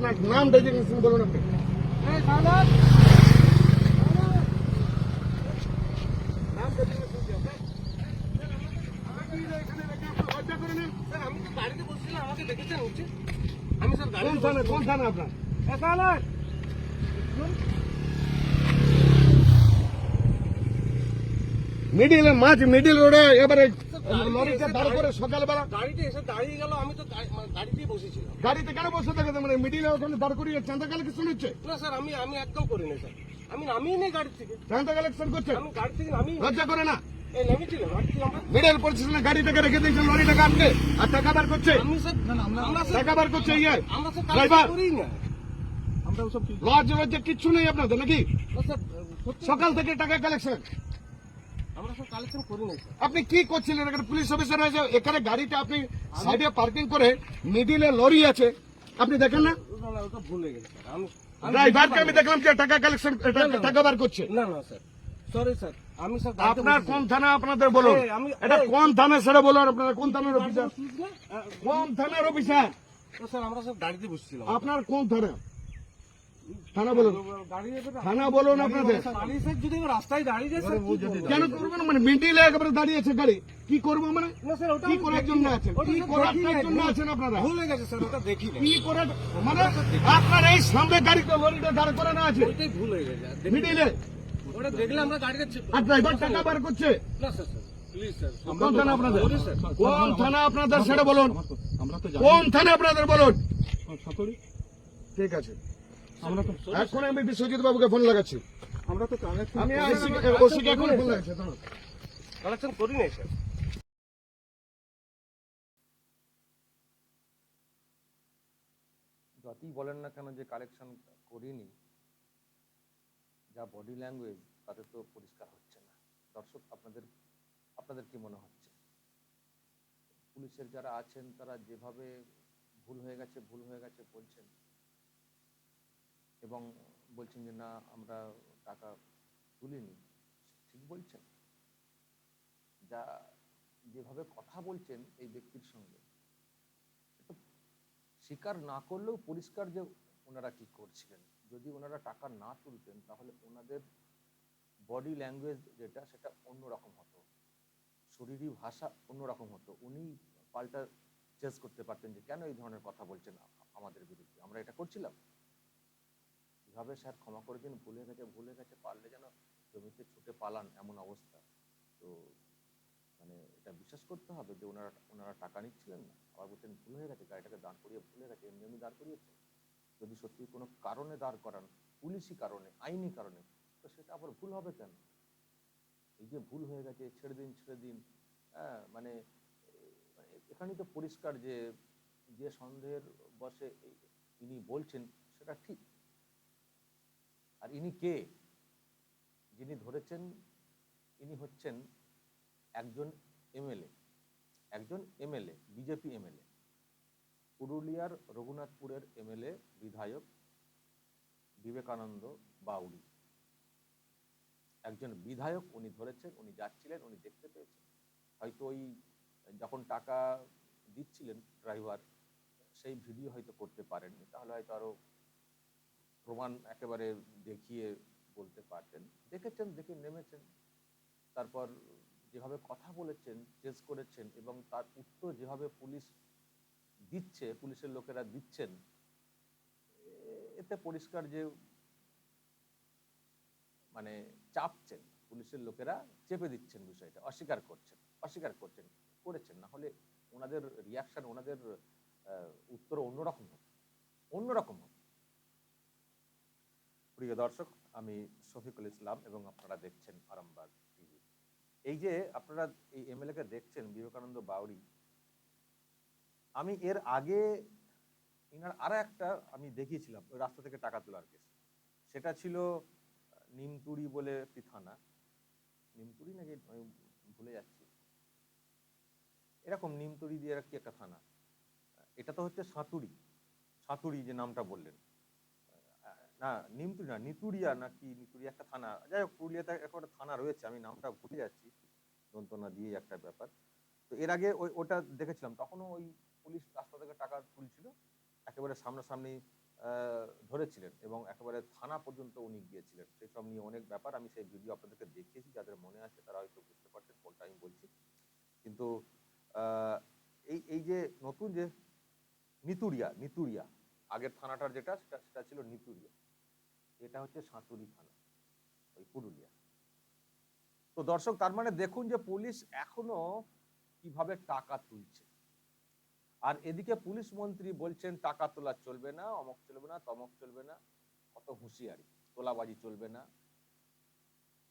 আপনার নাম ডেজিগনেশন বলুন আপনি। আমি তো গাড়িতে বসছিলাম আমাকে দেখেছেন উঠছে আমি স্যার কোন থানা কোন থানা আপনার? মিডিলে মাঝ মিডিল রোডে এবারে লরিতে দাঁড় করে সকালবেলা গাড়িতে এসে দাঁড়িয়ে গেল আমি তো মানে গাড়িতেই বসেছিলাম। গাড়িতে কেন বসে থাকে? মানে মিডিলে ওখানে দাঁড় করিয়ে চাঁদা কালেকশন হচ্ছে? না স্যার আমি আমি একদম করিনি স্যার। আমি নামিয়ে নেই গাড়ি থেকে। চাঁদা কালেকশন করছে? আমি গাড়ি থেকে নামিয়ে লজ্জা করে না? এই নামিয়েছিলাম গাড়ি থেকে আমরা? মিডিল পরিস্থিতি গাড়ি থেকে রেখে দিয়েছেন লরি আটকে আর টাকা বার করছে। আমি স্যার আমরা স্যার টাকা বার করছে ইয়ে ড্রাইভার লজ কিচ্ছু নেই আপনাদের নাকি? সকাল থেকে টাকা কালেকশন আমরা স্যার কালেকশন করি না স্যার আপনি কি করছিলেন? এখানে পুলিশ অফিসার আছে এখানে গাড়িটা আপনি সাইডে পার্কিং করে মিডিলে লরি আছে। আপনি দেখেন না? ভুল গেছে ড্রাইভারকে আমি দেখলাম যে টাকা কালেকশন টাকা বার করছে। না না স্যার। Sorry sir. আমি স্যার আপনার কোন থানা আপনাদের বলুন? এটা কোন থানা সেটা বলুন আপনারা কোন থানার অফিসার? কোন থানার অফিসার? স্যার আমরা সব গাড়িতে বসছিলাম। আপনার কোন থানা? থানা বলুন। থানা বলুন আপনাদের? কেন করবেন মানে মিডিলে একেবারে দাঁড়িয়েছে গাড়ি। কি করব মানে? কি করার জন্য। আছেন? কি করার জন্য আছেন আপনারা? ভুল হয়ে গেছে স্যার ওটা দেখি কি করে মানে আপনার এই সামনে গাড়িটা লরিটা দাঁড় করানো আছে। ওইটাই ভুল হয়ে গেছে মিডিলে ওটা দেখলে আমরা গাড়িতে চে- আর ড্রাইভার টাকা বার করছে? না স্যার স্যার প্লিজ স্যার। কোন থানা আপনাদের? কোন থানা আপনাদের? সেটা বলুন। আমরা তো জানি কোন থানা আপনাদের বলুন? ঠিক আছে। আমরা তো এখন আমি বিশ্বজিৎ বাবুকে ফোন লাগাচ্ছি। আমরা তো আমি ওসিকে এখন ফোন লাগাচ্ছি কালেকশন করি নাই স্যার যতই বলেন না কেন যে কালেকশন করিনি যা বডি ল্যাঙ্গুয়েজ তাতে তো পরিষ্কার হচ্ছে না। দর্শক আপনাদের আপনাদের কি মনে হচ্ছে? পুলিশের যারা আছেন তারা যেভাবে ভুল হয়ে গেছে ভুল হয়ে গেছে বলছেন এবং বলছেন যে, না, আমরা টাকা তুলিনি। ঠিক বলছেন। যা যেভাবে কথা বলছেন এই ব্যক্তির সঙ্গে স্বীকার না করলেও পরিষ্কার যে ওনারা কি করছিলেন। যদি ওনারা টাকা না তুলতেন, তাহলে ওনাদের বডি ল্যাঙ্গুয়েজ যেটা, সেটা অন্যরকম হতো। শরীরী ভাষা অন্যরকম হতো। উনি পাল্টা চেস করতে পারতেন যে, কেন এই ধরনের কথা বলছেন আমাদের বিরুদ্ধে? আমরা এটা করছিলাম? এভাবে স্যার ক্ষমা করে দিন? ভুলে গেছে ভুলে গেছে, পারলে যেন জমিতে ছুটে পালান এমন অবস্থা। তো মানে এটা বিশ্বাস করতে হবে যে ওনারা ওনারা টাকা নিচ্ছিলেন না। আবার বলছেন, ভুল হয়ে গেছে, গাড়িটাকে দাঁড় করিয়ে, ভুলে গেছে, এমনি এমনি দাঁড় করিয়েছে। যদি সত্যি কোনো কারণে দাঁড় করান, পুলিশি কারণে, আইনি কারণে, তো সেটা আবার ভুল হবে কেন? এই যে ভুল হয়ে গেছে, ছেড়ে দিন ছেড়ে দিন হ্যাঁ মানে এখানেই তো পরিষ্কার যে যে সন্দেহের বসে ইনি বলছেন, সেটা ঠিক। আর ইনি কে? যিনি ধরেছেন, ইনি হচ্ছেন একজন এমএলএ একজন এমএলএ, বিজেপি এমএলএ, পুরুলিয়ার রঘুনাথপুরের এমএলএ, বিধায়ক বিবেকানন্দ বাউরি একজন বিধায়ক উনি ধরেছেন, উনি যাচ্ছিলেন, উনি দেখতে পেয়েছেন। হয়তো ওই যখন টাকা দিচ্ছিলেন ড্রাইভার, সেই ভিডিও হয়তো করতে পারেননি। তাহলে হয়তো আরও প্রমাণ একেবারে দেখিয়ে বলতে পারতেন। দেখেছেন, দেখে নেমেছেন। তারপর যেভাবে কথা বলেছেন চেস করেছেন এবং তার উত্তর যেভাবে পুলিশ দিচ্ছে, পুলিশের লোকেরা দিচ্ছেন, এতে পরিষ্কার যে মানে চাপছেন, পুলিশের লোকেরা চেপে দিচ্ছেন বিষয়টা, অস্বীকার করছেন অস্বীকার করছেন, করেছেন। না হলে ওনাদের রিয়াকশন ওনাদের উত্তর অন্যরকম হতো অন্যরকম হতো প্রিয় দর্শক, আমি শফিকুল ইসলাম এবং আপনারা দেখছেন আরামবাগ টিভি। এই যে আপনারা এই এমএলএ কে দেখছেন, বিবেকানন্দ বাউরি আমি এর আগে ইনার আরও একটা আমি দেখিয়েছিলাম, ওই রাস্তা থেকে টাকা তোলার কেস। সেটা ছিল নিমতুড়ি বলে একটি থানা নিমতুড়ি নাকি? আমি ভুলে যাচ্ছি। এরকম নিমতুড়ি দিয়ে কি একটা থানা। এটা তো হচ্ছে সাঁতুরি সাঁতুরি যে নামটা বললেন। না নিমতুরি না, নিতুরিয়া নাকি নিতুরি একটা থানা। যাই হোক পুরুলিয়াতে একটা থানা রয়েছে, আমি নামটা ভুলে যাচ্ছি, যন্ত্রণা দিয়ে একটা ব্যাপার। তো এর আগে ওই, ওটা দেখেছিলাম, তখনও ওই পুলিশ রাস্তা থেকে টাকা তুলছিল, একেবারে সামনাসামনি ধরেছিলেন এবং একেবারে থানা পর্যন্ত উনি গিয়েছিলেন। সেসব নিয়ে অনেক ব্যাপার, আমি সেই ভিডিও আপনাদেরকে দেখিয়েছি, যাদের মনে আছে তারা হয়তো বুঝতে পারছেন কোনটা আমি বলছি। কিন্তু এই এই যে নতুন যে নিতুরিয়া নিতুরিয়া, আগের থানাটার যেটা, সেটা সেটা ছিল নিতুরিয়া। এটা হচ্ছে সাঁতুরি থানা, ওই পুরুলিয়া। তো দর্শক, তার মানে দেখুন যে পুলিশ এখনও কীভাবে টাকা তুলছে। আর এদিকে পুলিশ মন্ত্রী বলছেন, টাকা তোলা চলবে না, অমক চলবে না, তমক চলবে না কত হুঁশিয়ারি, তোলাবাজি চলবে না।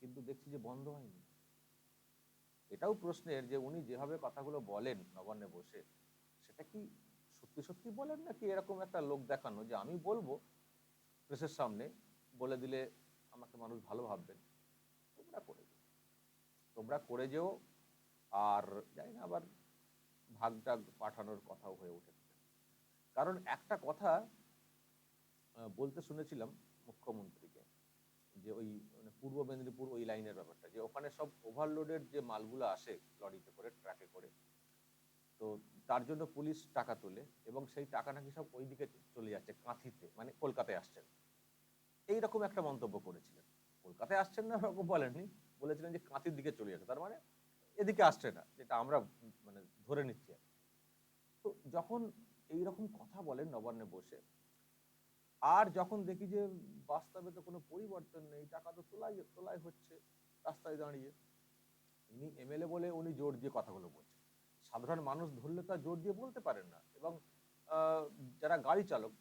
কিন্তু দেখছি যে বন্ধ হয়নি। এটাও প্রশ্নের যে উনি যেভাবে কথাগুলো বলেন নবান্নে বসে, সেটা কি সত্যি সত্যি বলেন নাকি এরকম একটা লোক দেখানো? যে আমি বলব, প্রেসের সামনে বলে দিলে আমাকে মানুষ ভালো ভাববেন তোমরা করে যেও। তোমরা করে যেও, আর জানি না, আবার ভাগটা পাঠানোর কথাও হয়ে উঠেছে কারণ একটা কথা বলতে শুনেছিলাম মুখ্যমন্ত্রীকে যে ওই মানে পূর্ব মেদিনীপুর ওই লাইনের ব্যাপারটা, যে ওখানে সব ওভারলোডের যে মালগুলো আসে লরিতে করে, ট্রাকে করে, তো তার জন্য পুলিশ টাকা তোলে এবং সেই টাকা নাকি সব ওইদিকে চলে যাচ্ছে, কাঁথিতে মানে কলকাতায় এইরকম একটা মন্তব্য করেছিলেন। কলকাতায় আসছেন না, ওরকম বলেননি। বলেছিলেন যে কাঁথির দিকে চলে যাচ্ছে তার মানে এদিকে আসছে না, যেটা আমরা মানে ধরে নিচ্ছি তো যখন এইরকম কথা বলেন নবান্নে বসে, আর যখন দেখি যে বাস্তবে তো কোনো পরিবর্তন নেই, টাকা তো তোলাই তোলাই হচ্ছে রাস্তায় দাঁড়িয়ে ইনি এমএলএ বলে উনি জোর দিয়ে কথাগুলো বলছেন। সাধারণ মানুষ ধরলে তো জোর দিয়ে বলতে পারেন না। এবং যারা গাড়ি চালক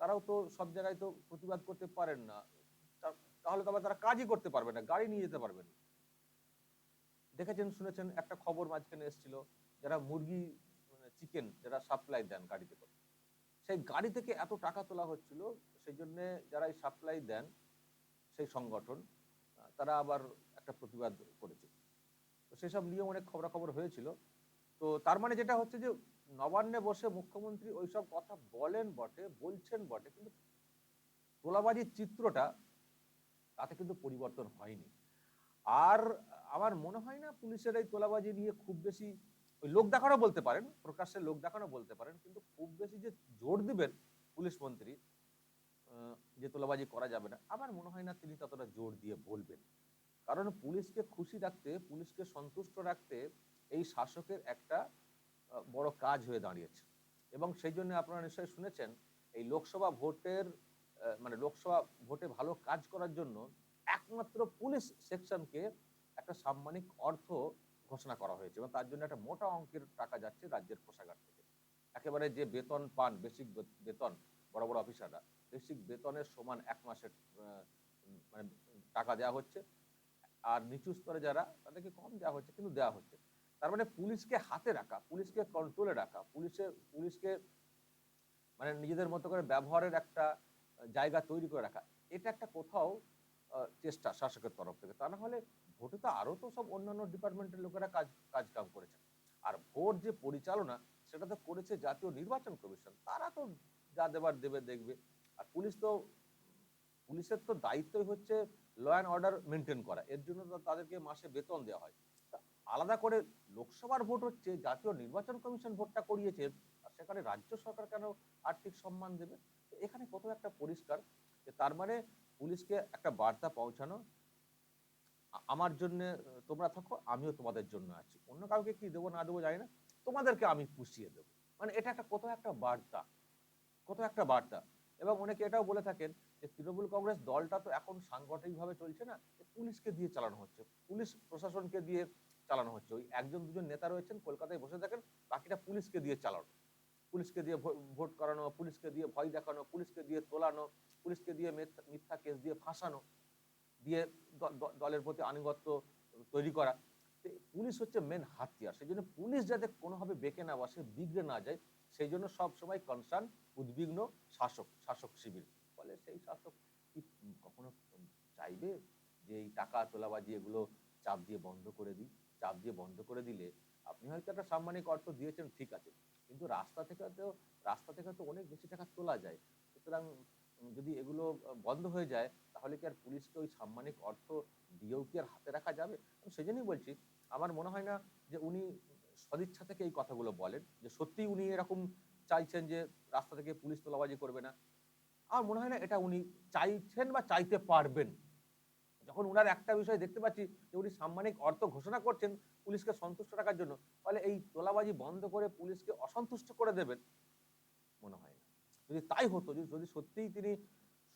তারাও তো সব জায়গায় তো প্রতিবাদ করতে পারেন না। তাহলে তো আবার তারা কাজই করতে পারবে না, গাড়ি নিয়ে যেতে পারবেন দেখেছেন, শুনেছেন, একটা খবর মাঝখানে এসেছিল, যারা মুরগি মানে চিকেন যারা সাপ্লাই দেন গাড়িতে করে। সেই গাড়ি থেকে এত টাকা তোলা হচ্ছিল, সেই জন্যে যারা এই সাপ্লাই দেন, সেই সংগঠন তারা আবার একটা প্রতিবাদ করেছে। তো সেসব নিয়ে অনেক খবরাখবর হয়েছিল। তো তার মানে যেটা হচ্ছে যে নবান্নে বসে মুখ্যমন্ত্রী ওইসব কথা বলেন বটে, বলছেন বটে, কিন্তু তোলাবাজির চিত্রটা তাতে কিন্তু পরিবর্তন হয়নি। আর আমার মনে হয় না পুলিশের এই তোলাবাজি নিয়ে খুব বেশি, ওই লোক দেখানো বলতে পারেন প্রকাশ্যে লোক দেখানো বলতে পারেন, কিন্তু খুব বেশি যে জোর দিবেন পুলিশ মন্ত্রী যে তোলাবাজি করা যাবে না, আমার মনে হয় না তিনি ততটা জোর দিয়ে বলবেন। কারণ পুলিশকে খুশি রাখতে, পুলিশকে সন্তুষ্ট রাখতে এই শাসকের একটা বড় কাজ হয়ে দাঁড়িয়েছে। এবং সেই জন্য আপনারা নিশ্চয়ই শুনেছেন, এই লোকসভা ভোটের মানে লোকসভা ভোটে ভালো কাজ করার জন্য একমাত্র পুলিশ সেকশনকে একটা সাম্মানিক অর্থ ঘোষণা করা হয়েছে এবং তার জন্য একটা মোটা অঙ্কের টাকা যাচ্ছে রাজ্যের কোষাগার থেকে। একেবারে যে বেতন পান, বেসিক বেতন, বড় বড় অফিসাররা, বেসিক বেতনের সমান এক মাসের মানে টাকা দেওয়া হচ্ছে। আর নিচু স্তরে যারা, তাদেরকে কম দেওয়া হচ্ছে, কিন্তু দেওয়া হচ্ছে। তার মানে পুলিশকে হাতে রাখা, পুলিশকে কন্ট্রোলে রাখা, পুলিশের, পুলিশকে মানে নিজেদের মতো করে ব্যবহারের একটা জায়গা তৈরি করে রাখা, এটা একটা কোথাও চেষ্টা শাসকের তরফ থেকে। তা না হলে ভোটে তো আরও তো সব অন্যান্য ডিপার্টমেন্টের লোকেরা কাজ কাজ কাম করেছে। আর ভোট যে পরিচালনা, সেটা তো করেছে জাতীয় নির্বাচন কমিশন। তারা তো যা দেবার দেবে দেখবে। আর পুলিশ তো, পুলিশের তো দায়িত্বই হচ্ছে ল অ্যান্ড অর্ডার মেনটেন করা। এর জন্য তো তাদেরকে মাসে বেতন দেওয়া হয়। আলাদা করে লোকসভার ভোট হচ্ছে, জাতীয় নির্বাচন কমিশন ভোটটা করিয়েছে, আর সেখানে রাজ্য সরকার কেন আর্থিক সম্মান দেবে? এখানে কত একটা পরিষ্কার, যে তার মানে পুলিশকে একটা বার্তা পৌঁছানো আমার জন্য, তোমরা থাকো, আমিও তোমাদের জন্য আছি। অন্য কাউকে কি দেবো, না দেবো জানি না, তোমাদেরকে আমি পুষিয়ে দেবো। মানে এটা একটা কত একটা বার্তা, কত একটা বার্তা। এবং অনেকে এটাও বলে থাকেন যে তৃণমূল কংগ্রেস দলটা তো এখন সাংগঠনিকভাবে চলছে না পুলিশকে দিয়ে চালানো হচ্ছে। পুলিশ প্রশাসনকে দিয়ে চালানো হচ্ছে। ওই একজন, দুজন নেতা রয়েছেন, কলকাতায় বসে থাকেন, বাকিটা পুলিশকে দিয়ে চালানো। পুলিশকে দিয়ে ভোট করানো, পুলিশকে দিয়ে ভয় দেখানো, পুলিশকে দিয়ে তোলানো, পুলিশকে দিয়ে মিথ্যা- কেস দিয়ে ফাঁসানো, দিয়ে দলের প্রতি আনুগত্য তৈরি করা। পুলিশ হচ্ছে মেন হাতিয়ার। সেই জন্য পুলিশ যাতে কোনোভাবে বেঁকে না বসে, বিগড়ে না যায় সেই জন্য সবসময় কনসার্ন উদ্বিগ্ন শাসক শাসক শিবির। ফলে সেই শাসক কি কখনো চাইবে যে এই টাকা তোলাবাজি এগুলো চাপ দিয়ে বন্ধ করে দিই? চাপ দিয়ে বন্ধ করে দিলে আপনি হয়তো একটা সাম্মানিক অর্থ দিয়েছেন, ঠিক আছে। কিন্তু রাস্তা থেকে তো রাস্তা থেকে তো অনেক বেশি টাকা তোলা যায়। সুতরাং যদি এগুলো বন্ধ হয়ে যায়, তাহলে কি আর পুলিশকে ওই সাম্মানিক অর্থ দিয়েও কি আর হাতে রাখা যাবে? আমি সেজন্যই বলছি, আমার মনে হয় না যে উনি সদিচ্ছা থেকে এই কথাগুলো বলেন, যে সত্যি উনি এরকম চাইছেন যে রাস্তা থেকে পুলিশ তোলাবাজি করবে না। আমার মনে হয় না এটা উনি চাইছেন বা চাইতে পারবেন। যখন ওনার একটা বিষয় দেখতে পাচ্ছি যে উনি সাম্মানিক অর্থ ঘোষণা করছেন পুলিশকে সন্তুষ্ট রাখার জন্য, তাহলে এই তোলাবাজি বন্ধ করে পুলিশকে অসন্তুষ্ট করে দেবেন মনে হয় না। যদি তাই হতো, যদি সত্যিই তিনি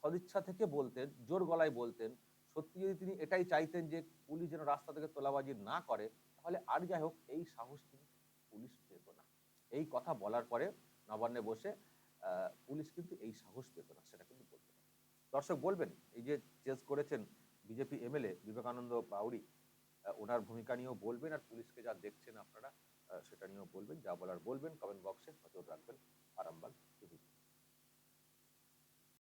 সদিচ্ছা থেকে বলতেন, জোর গলায় বলতেন সত্যি যদি তিনি এটাই চাইতেন যে পুলিশ যেন রাস্তা থেকে তোলাবাজি না করে, তাহলে আর যাই হোক, এই সাহস কিন্তু পুলিশ পেত না। এই কথা বলার পরে নবান্নে বসে পুলিশ কিন্তু এই সাহস পেত না, সেটা কিন্তু বলতে দর্শক বলবেন, এই যে চেস করেছেন বিজেপি এমএলএ বিবেকানন্দ বাউরি ওনার ভূমিকা নিয়েও বলবেন আর পুলিশকে যা দেখছেন আপনারা সেটা নিয়েও বলবেন, যা বলার বলবেন কমেন্ট বক্সে নজর রাখবেন, আরামবাগ টিভি